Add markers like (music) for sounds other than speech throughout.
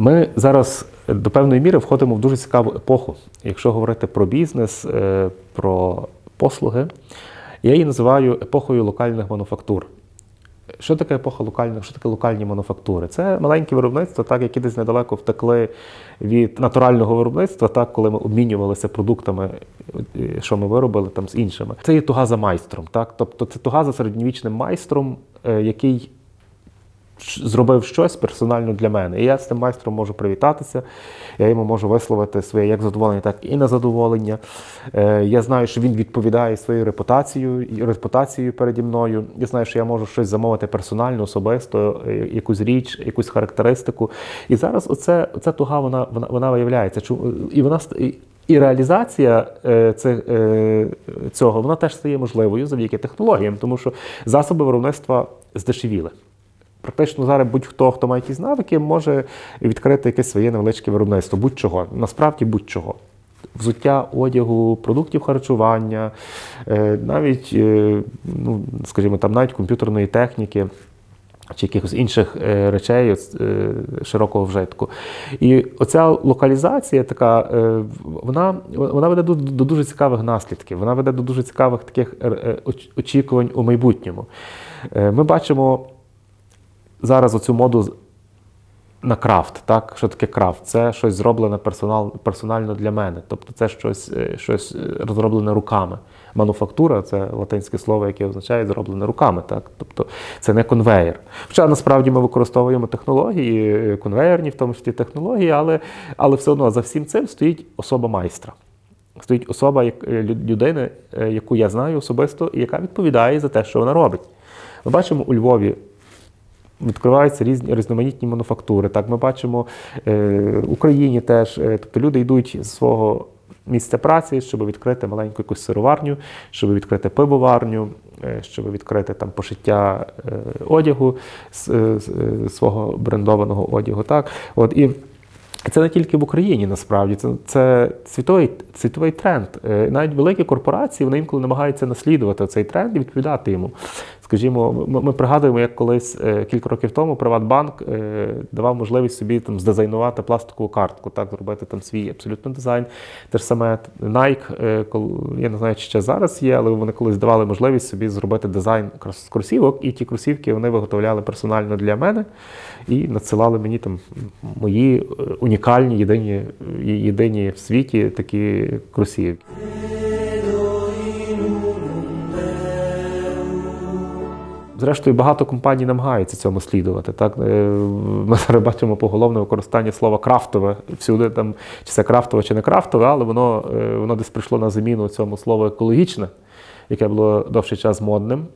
Ми зараз до певної міри входимо в дуже цікаву епоху. Якщо говорити про бізнес, е, про послуги, я її називаю епохою локальних мануфактур. Що таке епоха локальних, що таке локальні мануфактури? Це маленькі виробництва, так, які десь недалеко втекли від натурального виробництва, так, коли ми обмінювалися продуктами, е, що ми виробили там з іншими. Це є туга за майстром. Так? Тобто це туга за середньовічним майстром, е, який зробив щось персонально для мене. І я з тим майстром можу привітатися, я йому можу висловити своє як задоволення, так і незадоволення. Е, я знаю, що він відповідає своєю репутацією репутацією переді мною. Я знаю, що я можу щось замовити персонально, особисто, е, якусь річ, якусь характеристику. І зараз оце, оця туга вона, вона, вона виявляється. І вона і реалізація е, цього вона теж стає можливою завдяки технологіям, тому що засоби виробництва здешевіли. Практично зараз будь-хто, хто має якісь навики, може відкрити якесь своє невеличке виробництво, будь-чого. Насправді будь-чого. Взуття одягу, продуктів харчування, е, навіть, е, ну, скажімо, там, навіть комп'ютерної техніки. Чи якихось інших е, речей широкого вжитку. І оця локалізація така, вона вона веде до, до дуже цікавих наслідків, вона веде до дуже цікавих таких очікувань у майбутньому. Ми бачимо зараз оцю моду на крафт. Так? Що таке крафт? Це щось зроблене персонал, персонально для мене. Тобто це щось е, щось е, розроблене руками. Мануфактура це латинське слово, яке означає зроблене руками. Так? Тобто це не конвейер. Хоча насправді ми використовуємо технології, е, конвейерні, в тому числі технології, але але все одно за всім цим стоїть особа майстра. Стоїть особа людини, яку я знаю особисто, і яка відповідає за те, що вона робить. Ми бачимо у Львові відкриваються різні різноманітні мануфактури. Так, ми бачимо е, в Україні теж, е, тобто люди йдуть з свого місця праці, щоб відкрити маленьку якусь сироварню, щоб відкрити пивоварню, е, щоб відкрити там пошиття одягу свого брендованого одягу. Так, от і. Це не тільки в Україні, насправді, це це світовий світовий тренд. Навіть великі корпорації вони інколи намагаються наслідувати цей тренд і відповідати йому. Скажімо, ми, пригадуємо, як колись е, кілька років тому Приватбанк е, давав можливість собі там здизайнувати пластикову картку, так зробити там свій абсолютно дизайн. Те ж саме Nike, е, я не знаю, чи ще зараз є, але вони колись давали можливість собі зробити дизайн кросівок, і ті кросівки вони виготовляли персонально для мене і надсилали мені там мої унікальні, єдині єдині в світі такі кросівки. Зрештою, багато компаній намагаються цьому слідувати. Так? Е, ми зараз бачимо поголовне використання слова крафтове всюди, там, чи це крафтове, чи не крафтове, але воно е, воно десь прийшло на заміну цьому слову екологічне, яке було довший час модним.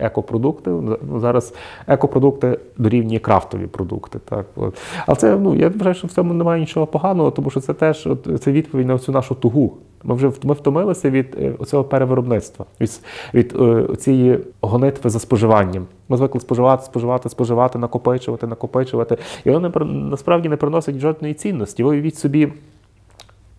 Екопродукти. Ну, зараз екопродукти дорівнює крафтові продукти. Так? От. Але це, ну, я вважаю, що в цьому немає нічого поганого, тому що це теж от, це відповідь на цю нашу тугу. Ми вже ми втомилися від е, цього перевиробництва, від від е, цієї гонитви за споживанням. Ми звикли споживати, споживати, споживати, накопичувати, накопичувати. І воно насправді не приносить жодної цінності. Ви уявіть собі.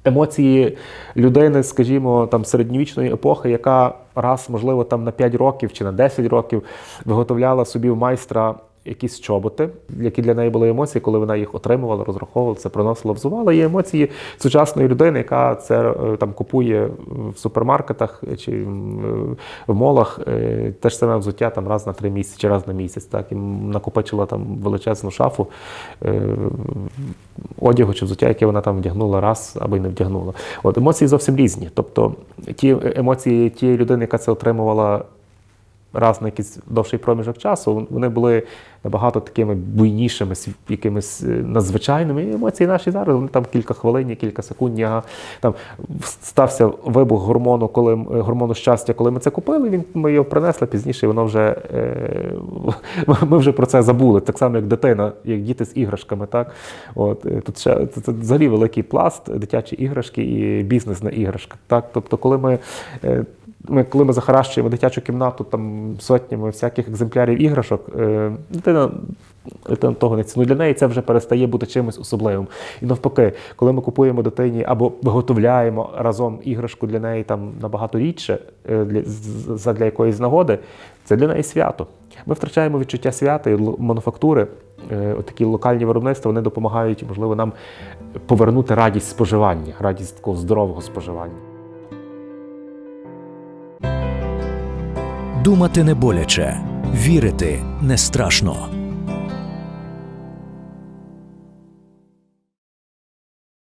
Емоції людини, скажімо, там середньовічної епохи, яка раз, можливо, там на 5 років чи на 10 років виготовляла собі в майстра якісь чоботи, які для неї були емоції, коли вона їх отримувала, розраховувала, це приносила, взувала. Є емоції сучасної людини, яка це е, там купує в супермаркетах чи в молах е, те ж саме взуття там раз на три місяці чи раз на місяць. Так і накопичила там величезну шафу е, одягу чи взуття, яке вона там вдягнула раз або й не вдягнула. От емоції зовсім різні. Тобто ті емоції тієї людини, яка це отримувала раз на якийсь довший проміжок часу, вони були набагато такими буйнішими, якимись е, надзвичайними. І емоції наші зараз вони там кілька хвилин, кілька секунд. Ага. Там стався вибух гормону, коли е, гормону щастя, коли ми це купили. Він ми його принесли пізніше. і Воно вже е, (laughs) ми вже про це забули. Так само, як дитина, як діти з іграшками. Так от тут ще це, це взагалі великий пласт, дитячі іграшки і бізнес на іграшках. Так, тобто, коли ми ми, коли ми захаращуємо дитячу кімнату там сотнями всяких екземплярів іграшок, е, дитина того не цінує. Для неї це вже перестає бути чимось особливим. І навпаки, коли ми купуємо дитині або виготовляємо разом іграшку для неї там набагато рідше е, для, якоїсь нагоди, це для неї свято. Ми втрачаємо відчуття свята і мануфактури. е, Такі локальні виробництва вони допомагають, можливо, нам повернути радість споживання, радість такого здорового споживання. Думати не боляче, вірити не страшно.